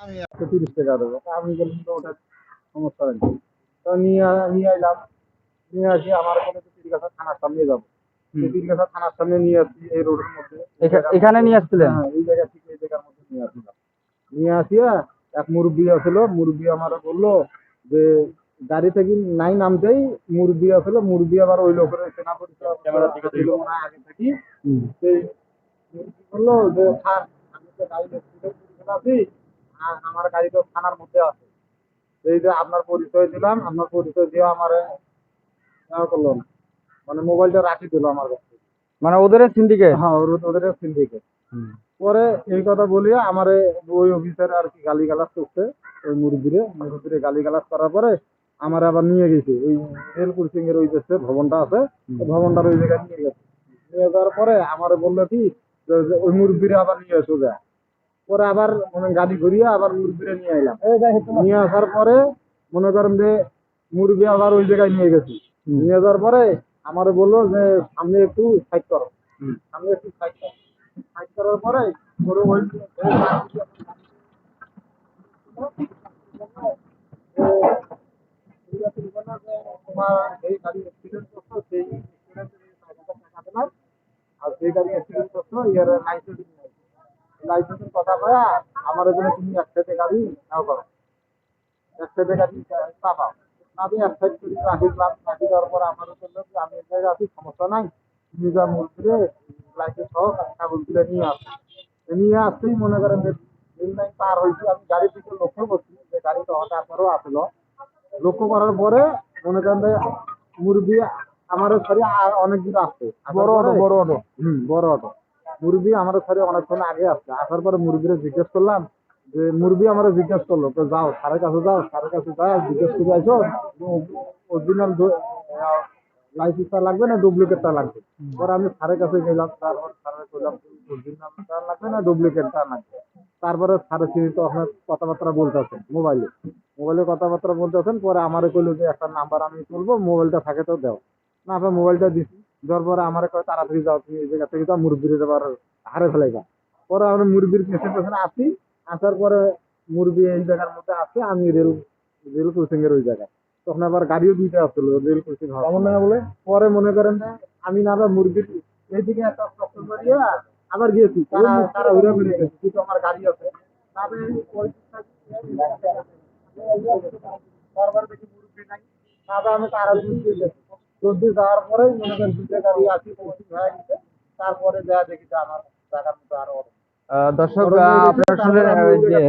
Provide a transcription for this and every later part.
আমি একশো তিরিশ টাকা দেবো। আমি বললাম তো ওটা সমস্যা নেই তো নিয়ে নিয়ে এলাম নিয়ে আসি আমার কোনো তিরগাছা থানার সামনে যাব। হুম। থানার সামনে নিয়ে আসছি এই রোডের মধ্যে। এখানে নিয়ে আসছিলেন? হ্যাঁ এই জায়গা থেকে এই জায়গার মধ্যে নিয়ে আসলাম নিয়ে আসিয়া এক মুরব্বী আসল। মুরব্বী আমার বলল যে গাড়ি থেকে নাই নামতেই মুরব্বী আসলো। মুরব্বী আবার ওই লোকের সেনা পরিচয় আগে থেকে। বলল যে থাক আমি তো গাড়ি আছি আমার গাড়ি তো থানার মধ্যে আছে। এই যে আপনার পরিচয় দিলাম আপনার পরিচয় দিয়ে আমার করল না। মানে মোবাইলটা রাখি দিল আমার কাছে। মানে ওদের সিন্ডিকেট হ্যাঁ ওদের সিন্ডিকেট পরে এই কথা বলিয়া আমারে ওই অফিসার আর কি গালি গালাজ করছে ওই মুরগিরে মুরগিরে গালি গালাজ করার পরে আমার আবার নিয়ে গেছে। ওই রেল ক্রসিং এর ওই যে ভবনটা আছে ভবনটার ওই জায়গায় নিয়ে গেছে। নিয়ে যাওয়ার পরে আমার বলল কি ওই মুরগিরে আবার নিয়ে এসো যা। পরে আবার মানে গাড়ি ঘুরিয়ে আবার মুরগিরে নিয়ে এলাম নিয়ে আসার পরে মনে করেন যে মুরগি আবার ওই জায়গায় নিয়ে গেছি। নিয়ে যাওয়ার পরে আমার বলল যে সামনে একটু সাইড করো। সামনে একটু সাইড করো। সাইড করার পরে ওই তোমার এই গাড়ি অ্যাক্সিডেন্ট করছ সেই আর সেই গাড়ি অ্যাক্সিডেন্ট করছ ইয়ার লাইসেন্স লাইসেন্সের কথা কয়া আমার এখানে তুমি একসাথে গাড়ি নাও করো। একসাথে গাড়ি পাবাও আমি এক সাইড করে রাখিলাম রাখি দেওয়ার পর আমার বলল যে আমি এই জায়গায় আছি সমস্যা নাই। তুমি যা মুরগিরে লাইসেন্স সহ কাগজগুলো নিয়ে আসো। নিয়ে আসতেই মনে করেন রেল লাইন পার হয়েছে আমি গাড়ি থেকে লক্ষ্য করছি যে গাড়িটা হঠাৎ পরেও আসলো। লক্ষ্য করার পরে মনে করেন মুরগি আমার সরি অনেক দূর আসছে বড় অটো বড় অটো। হুম বড় অটো। মুরগি আমার সরি অনেকক্ষণ আগে আসছে। আসার পরে মুরগিরে জিজ্ঞেস করলাম যে মুরগি আমার জিজ্ঞেস করল। তো যাও স্যারের কাছে যাও স্যারের কাছে যাও জিজ্ঞেস করে আসো অরিজিনাল লাইসেন্সটা লাগবে না ডুপ্লিকেটটা লাগবে। পরে আমি স্যারের কাছে গেলাম তারপর স্যারের কইলাম অরিজিনালটা লাগবে না ডুপ্লিকেটটা লাগবে। তারপরে স্যারের সিঁড়ি তো আপনার কথাবার্তা বলতেছেন মোবাইলে মোবাইলে কথাবার্তা বলতেছেন পরে আমারে কইলো যে একটা নাম্বার আমি তুলবো মোবাইলটা থাকে তো দাও। না আপনার মোবাইলটা দিছি। দেওয়ার পরে আমারে কয় তাড়াতাড়ি যাও তুমি এই জায়গা থেকে যাও মুরগির এবার হারে ফেলাইবা। পরে আমরা মুরগির পেছনে পেছনে আসি আসার পরে মুরগি এই জায়গার মধ্যে আসে আমি রেল রেল ক্রসিং এর ওই জায়গায়। তখন আবার গাড়িও দুইটা আসছিল রেল ক্রসিং কেমন না বলে? পরে মনে করেন আমি না আবার মুরগির এইদিকে একটা করিয়া আবার গিয়েছি তারা তারা গেছে কিন্তু আমার গাড়ি আছে। তারপরে বারবার দেখি মুরগি নাই তারপর আমি তারা গেছি। দিয়ে যাওয়ার পরে মনে করেন দুটো গাড়ি আসি পৌঁছে হয়ে গেছে। তারপরে যা দেখি যে আমার জায়গার মতো আরও দর্শক আপনারা শুনলেন যে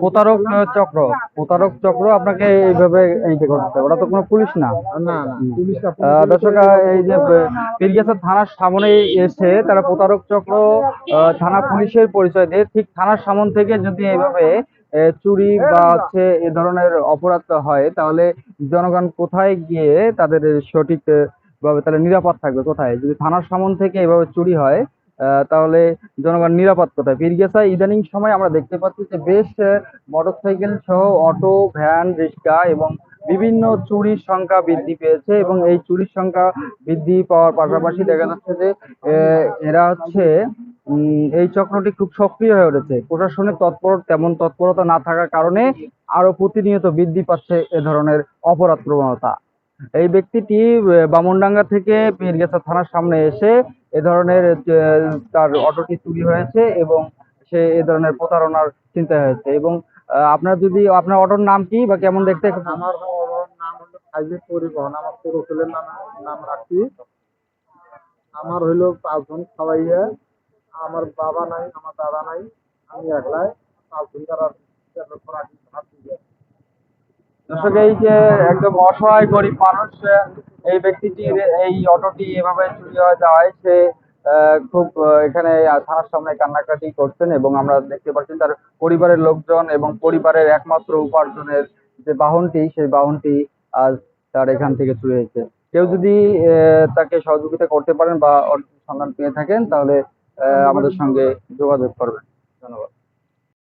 প্রতারক চক্র। প্রতারক চক্র আপনাকে এইভাবে এইটা করতে ওরা তো কোনো পুলিশ না। দর্শক এই যে পীরগেছা থানার সামনে এসে তারা প্রতারক চক্র থানা পুলিশের পরিচয় দিয়ে। ঠিক থানার সামন থেকে যদি এইভাবে চুরি বা হচ্ছে এ ধরনের অপরাধ হয় তাহলে জনগণ কোথায় গিয়ে তাদের সঠিক ভাবে তাহলে নিরাপদ থাকবে? কোথায়? যদি থানার সামন থেকে এভাবে চুরি হয় তাহলে জনগণ নিরাপদ কোথায়? পীরগেছা ইদানিং সময় আমরা দেখতে পাচ্ছি যে বেশ মোটরসাইকেল সহ অটো ভ্যান রিক্সা এবং বিভিন্ন চুরির সংখ্যা বৃদ্ধি পেয়েছে এবং এই চুরির সংখ্যা বৃদ্ধি পাওয়ার পাশাপাশি দেখা যাচ্ছে যে এরা হচ্ছে এই চক্রটি খুব সক্রিয় হয়ে উঠেছে। প্রশাসনের তৎপর তেমন তৎপরতা না থাকার কারণে আরও প্রতিনিয়ত বৃদ্ধি পাচ্ছে এ ধরনের অপরাধ প্রবণতা। এই ব্যক্তিটি বামনডাঙ্গা থেকে পীরগেছা থানার সামনে এসে এ ধরনের তার অটোটি চুরি হয়েছে এবং সে এ ধরনের প্রতারণার চিন্তা হয়েছে এবং আপনার যদি, আপনার অটোর নাম কি বা কেমন দেখতে? আমার নাম হলো পরিবহন, আমার পুরো নাম নাম রাখছি। আমার হইল পাঁচজন খাওয়াইয়া আমার বাবা নাই, আমার দাদা নাই, আমি একলাই। দর্শক, এই যে একদম অসহায় গরিব মানুষ, এই ব্যক্তিটির এই অটোটি এভাবে চুরি হয়ে যাওয়ায় সে খুব এখানে থানার সামনে কান্নাকাটি করছেন এবং আমরা দেখতে পাচ্ছি তার পরিবারের লোকজন এবং পরিবারের একমাত্র উপার্জনের যে বাহনটি, সেই বাহনটি আজ তার এখান থেকে চুরি হয়েছে। কেউ যদি তাকে সহযোগিতা করতে পারেন বা সন্ধান পেয়ে থাকেন, তাহলে আমাদের সঙ্গে যোগাযোগ করবেন। ধন্যবাদ।